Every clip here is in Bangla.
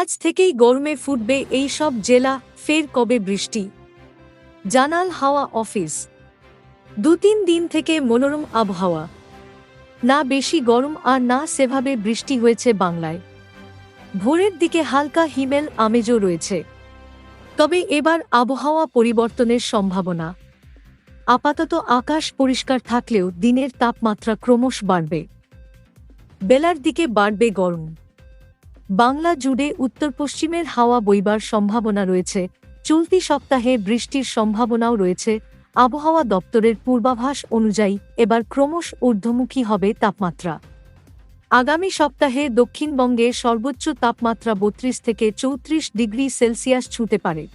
আজ থেকেই গরমে ফুটবে এই সব জেলা, ফের কবে বৃষ্টি? জানাল হাওয়া অফিস। দু তিন দিন থেকে মনোরম আবহাওয়া। না বেশি গরম আর না সেভাবে বৃষ্টি হয়েছে বাংলায়। ভোরের দিকে হালকা হিমেল আমেজও রয়েছে। তবে এবার আবহাওয়া পরিবর্তনের সম্ভাবনা। আপাতত আকাশ পরিষ্কার থাকলেও দিনের তাপমাত্রা ক্রমশ বাড়বে। বেলার দিকে বাড়বে গরম। বাংলা জুড়ে উত্তর পশ্চিমের হাওয়া বইবার সম্ভাবনা রয়েছে। চলতি সপ্তাহে বৃষ্টির সম্ভাবনাও রয়েছে। আবহাওয়া দপ্তরের পূর্বাভাস অনুযায়ী এবার ক্রমশ ঊর্ধ্বমুখী হবে তাপমাত্রা। আগামী সপ্তাহে দক্ষিণবঙ্গে সর্বোচ্চ তাপমাত্রা বত্রিশ থেকে চৌত্রিশ ডিগ্রি সেলসিয়াস ছুঁতে পারে।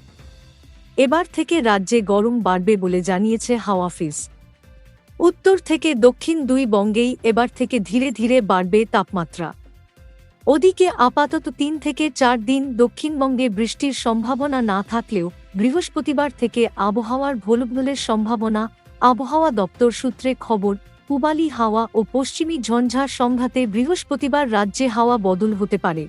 এবার থেকে রাজ্যে গরম বাড়বে বলে জানিয়েছে হাওয়াফিজ উত্তর থেকে দক্ষিণ দুই বঙ্গেই এবার থেকে ধীরে ধীরে বাড়বে তাপমাত্রা। ওদিকে আপাতত তিন থেকে চার দিন দক্ষিণবঙ্গে বৃষ্টির সম্ভাবনা না থাকলেও বৃহস্পতিবার থেকে আবহাওয়ার ভোলভোলের সম্ভাবনা, আবহাওয়া দপ্তর সূত্রে খবর, পূবালি হাওয়া ও পশ্চিমী ঝঞ্ঝার সংঘাতে বৃহস্পতিবার রাজ্যে হাওয়া বদল হতে পারে।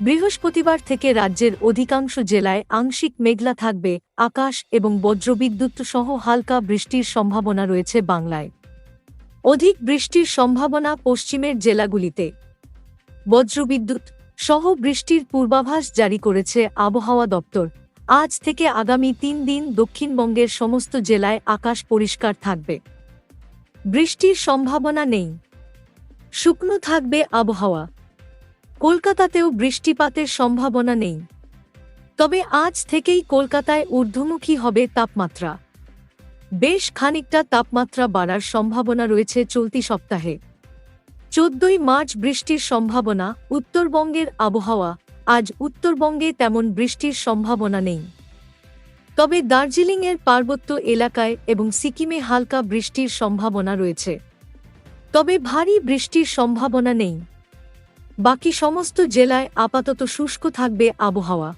বৃহস্পতিবার থেকে রাজ্যের অধিকাংশ জেলায় আংশিক মেঘলা থাকবে, আকাশ এবং বজ্রবিদ্যুৎ সহ হালকা বৃষ্টির সম্ভাবনা রয়েছে বাংলায়। অধিক বৃষ্টির সম্ভাবনা পশ্চিমের জেলাগুলিতে। বজ্রবিদ্যুৎ সহ বৃষ্টির পূর্বাভাস জারি করেছে আবহাওয়া দপ্তর। আজ থেকে আগামী তিন দিন দক্ষিণবঙ্গের সমস্ত জেলায় আকাশ পরিষ্কার থাকবে। বৃষ্টির সম্ভাবনা নেই। শুকনো থাকবে আবহাওয়া। কলকাতাতেও বৃষ্টিপাতের সম্ভাবনা নেই। তবে আজ থেকেই কলকাতায় ঊর্ধ্বমুখী হবে তাপমাত্রা। বেশ খানিকটা তাপমাত্রা বাড়ার সম্ভাবনা রয়েছে চলতি সপ্তাহে। চোদ্দই মার্চ বৃষ্টির সম্ভাবনা, উত্তরবঙ্গের আবহাওয়া। আজ উত্তরবঙ্গে তেমন বৃষ্টির সম্ভাবনা নেই। তবে দার্জিলিংয়ের পার্বত্য এলাকায় এবং সিকিমে হালকা বৃষ্টির সম্ভাবনা রয়েছে। তবে ভারী বৃষ্টির সম্ভাবনা নেই। বাকি সমস্ত জেলায় আপাতত শুষ্ক থাকবে আবহাওয়া।